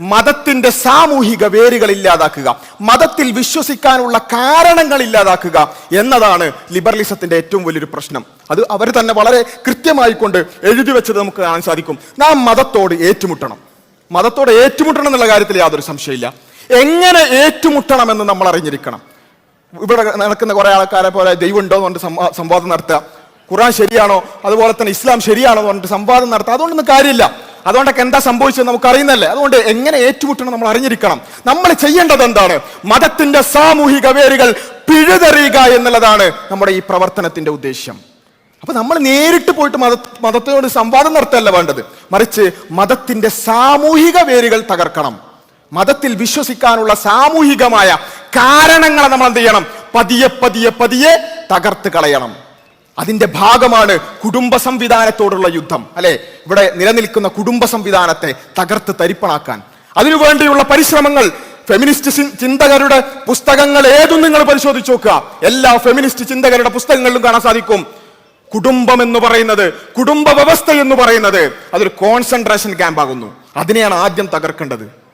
മതത്തിന്റെ സാമൂഹിക വേരുകൾ ഇല്ലാതാക്കുക മതത്തിൽ വിശ്വസിക്കാനുള്ള കാരണങ്ങൾ ഇല്ലാതാക്കുക എന്നതാണ് ലിബറലിസത്തിന്റെ ഏറ്റവും വലിയൊരു പ്രശ്നം. അത് അവർ തന്നെ വളരെ കൃത്യമായി കൊണ്ട് എഴുതി വെച്ചത് നമുക്ക് കാണാൻ സാധിക്കും. നാം മതത്തോട് ഏറ്റുമുട്ടണം. മതത്തോട് ഏറ്റുമുട്ടണം എന്നുള്ള കാര്യത്തിൽ യാതൊരു സംശയമില്ല. എങ്ങനെ ഏറ്റുമുട്ടണം എന്ന് നമ്മൾ അറിഞ്ഞിരിക്കണം. ഇവിടെ നടക്കുന്ന കുറെ ആൾക്കാരെ പോലെ ദൈവം ഉണ്ടോ എന്ന് പറഞ്ഞിട്ട് സംവാദം നടത്തുക. ഖുറാൻ ശരിയാണോ? അതുപോലെ തന്നെ ഇസ്ലാം ശരിയാണോ എന്ന് പറഞ്ഞിട്ട് സംവാദം നടത്തുക. അതുകൊണ്ടൊന്നും കാര്യമില്ല. അതുകൊണ്ടൊക്കെ എന്താ സംഭവിച്ചത് നമുക്ക് അറിയുന്നല്ലേ അതുകൊണ്ട് എങ്ങനെ ഏറ്റുമുട്ടണം നമ്മൾ അറിഞ്ഞിരിക്കണം. നമ്മൾ ചെയ്യേണ്ടത് എന്താണ്? മതത്തിന്റെ സാമൂഹിക വേരുകൾ പിഴുതെറിയുക എന്നുള്ളതാണ് നമ്മുടെ ഈ പ്രവർത്തനത്തിന്റെ ഉദ്ദേശ്യം. അപ്പൊ നമ്മൾ നേരിട്ട് പോയിട്ട് മത മതത്തിനോട് സംവാദം നടത്തല്ല വേണ്ടത്. മറിച്ച് മതത്തിന്റെ സാമൂഹിക വേരുകൾ തകർക്കണം. മതത്തിൽ വിശ്വസിക്കാനുള്ള സാമൂഹികമായ കാരണങ്ങളെ നമ്മൾ എന്ത് ചെയ്യണം? പതിയെ പതിയെ പതിയെ തകർത്ത് കളയണം. അതിന്റെ ഭാഗമാണ് കുടുംബ സംവിധാനത്തോടുള്ള യുദ്ധം അല്ലെ? ഇവിടെ നിലനിൽക്കുന്ന കുടുംബ സംവിധാനത്തെ തകർത്ത് തരിപ്പണാക്കാൻ. അതിനുവേണ്ടിയുള്ള പരിശ്രമങ്ങൾ ഫെമിനിസ്റ്റ് ചിന്തകരുടെ പുസ്തകങ്ങൾ ഏതും നിങ്ങൾ പരിശോധിച്ച് നോക്കുക. എല്ലാ ഫെമിനിസ്റ്റ് ചിന്തകരുടെ പുസ്തകങ്ങളിലും കാണാൻ സാധിക്കും. കുടുംബം എന്ന് പറയുന്നത് കുടുംബ വ്യവസ്ഥ എന്ന് പറയുന്നത് അതൊരു കോൺസെൻട്രേഷൻ ക്യാമ്പ് ആകുന്നു. അതിനെയാണ് ആദ്യം തകർക്കേണ്ടത്.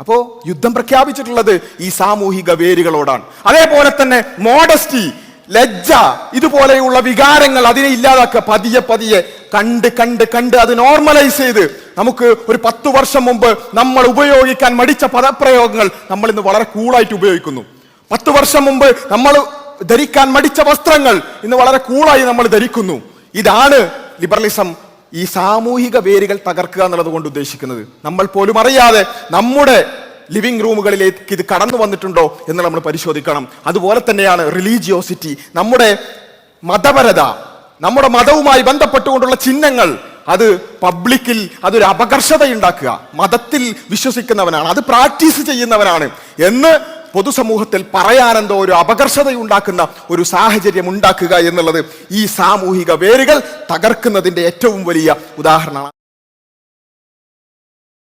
അപ്പോ യുദ്ധം പ്രഖ്യാപിച്ചിട്ടുള്ളത് ഈ സാമൂഹിക വേരുകളോടാണ്. അതേപോലെ തന്നെ മോഡസ്റ്റി ലജ്ജ ഇതുപോലെയുള്ള വികാരങ്ങൾ അതിനെ ഇല്ലാതാക്കുക. പതിയെ പതിയെ കണ്ട് കണ്ട് കണ്ട് അത് നോർമലൈസ് ചെയ്ത് നമുക്ക് ഒരു പത്ത് വർഷം മുമ്പ് നമ്മൾ ഉപയോഗിക്കാൻ മടിച്ച പദപ്രയോഗങ്ങൾ നമ്മൾ ഇന്ന് വളരെ കൂളായിട്ട് ഉപയോഗിക്കുന്നു. പത്ത് വർഷം മുമ്പ് നമ്മൾ ധരിക്കാൻ മടിച്ച വസ്ത്രങ്ങൾ ഇന്ന് വളരെ കൂളായി നമ്മൾ ധരിക്കുന്നു. ഇതാണ് ലിബറലിസം ഈ സാമൂഹിക വേരുകൾ തകർക്കുക എന്നുള്ളത് കൊണ്ട് ഉദ്ദേശിക്കുന്നത്. നമ്മൾ പോലും അറിയാതെ നമ്മുടെ ലിവിംഗ് റൂമുകളിലേക്ക് ഇത് കടന്നു വന്നിട്ടുണ്ടോ എന്ന് നമ്മൾ പരിശോധിക്കണം. അതുപോലെ തന്നെയാണ് റിലീജിയോസിറ്റി. നമ്മുടെ മതപരത നമ്മുടെ മതവുമായി ബന്ധപ്പെട്ടുകൊണ്ടുള്ള ചിഹ്നങ്ങൾ അത് പബ്ലിക്കിൽ അതൊരു അപകർഷത ഉണ്ടാക്കുക മതത്തിൽ വിശ്വസിക്കുന്നവനാണ് അത് പ്രാക്ടീസ് ചെയ്യുന്നവനാണ് എന്ന് പൊതുസമൂഹത്തിൽ പറയാനെന്തോ ഒരു അപകർഷത ഉണ്ടാക്കുന്ന ഒരു സാഹചര്യം ഉണ്ടാക്കുക എന്നുള്ളത് ഈ സാമൂഹിക വേരുകൾ തകർക്കുന്നതിന്റെ ഏറ്റവും വലിയ ഉദാഹരണമാണ്.